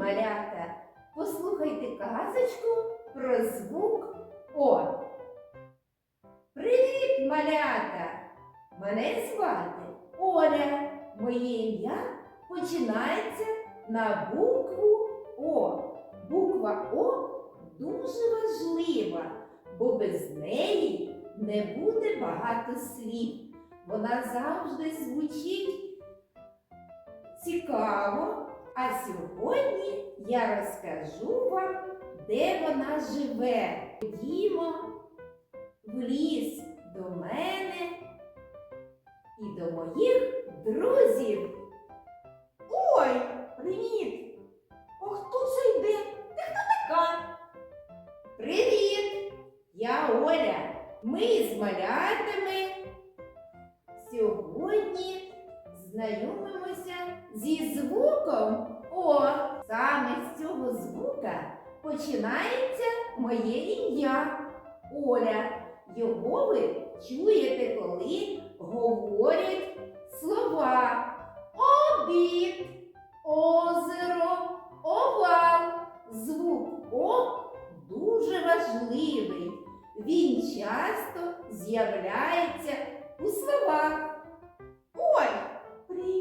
малята, послухайте казочку про звук О. Привіт, малята! Мене звати Оля. Моє ім'я починається на букву О. Буква О дуже важлива, бо без неї не буде багато слів. Вона завжди звучить цікаво. А сьогодні я розкажу вам, де вона живе. Ходімо в ліс до мене і до моїх друзів. Ой, привіт! А хто це йде? Ти хто така? Привіт! Я Оля. Ми з малятами знайомимося зі звуком О. Саме з цього звука починається моє ім'я Оля. Його ви чуєте, коли говорять слова обід, озеро, овал. Звук О дуже важливий. Він часто з'являється у словах. Ой,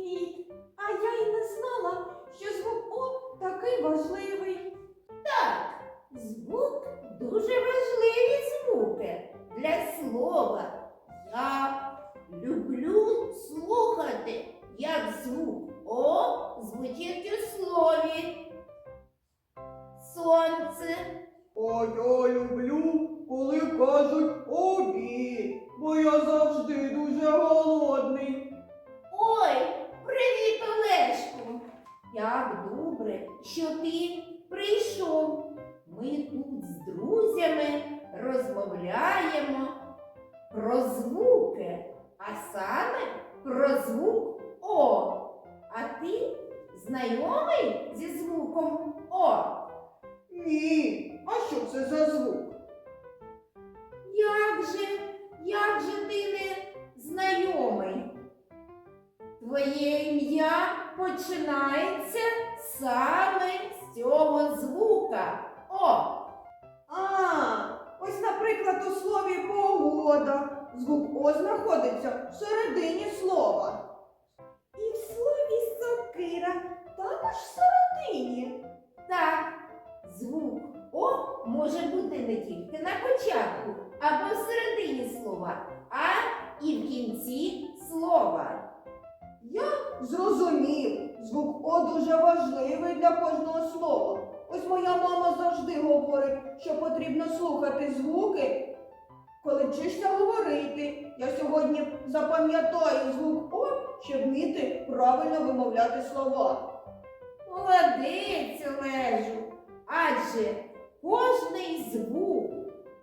привіт! А я й не знала, що звук О такий важливий. Так, звук дуже важливі звуки для слова. Я люблю слухати, як звук О звучить у слові. Сонце, А я люблю, коли кажуть обід, бо я завжди Як добре, що ти прийшов. Ми тут з друзями розмовляємо про звуки, а саме про звук О. А ти знайомий зі звуком О? Ні, а що це за звук? Як же, як же ти не знайомий? Твоє ім'я починається саме з цього звука. О! А, ось, наприклад, у слові погода. Звук О знаходиться всередині слова. І в слові сокира також всередині. Так, звук О може бути не тільки на початку або всередині слова, а і в кінці слова. Я зрозумів, звук О дуже важливий для кожного слова. Ось моя мама завжди говорить, що потрібно слухати звуки, коли вчишся говорити. Я сьогодні запам'ятаю звук О, щоб вміти правильно вимовляти слова. Молодець, Олежу. Адже кожний звук,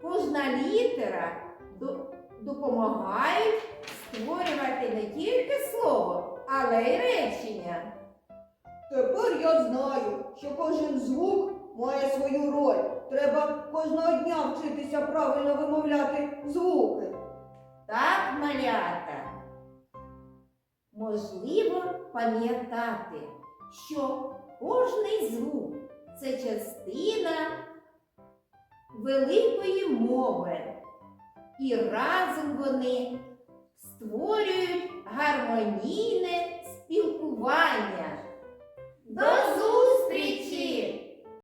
кожна літера до- допомагають створювати не тільки слово, але й речення. Тепер я знаю, що кожен звук має свою роль. Треба кожного дня вчитися правильно вимовляти звуки. Так, малята. Можливо пам'ятати, що кожний звук це частина великої мови. І разом вони створюють гармонійне спілкування. До зустрічі!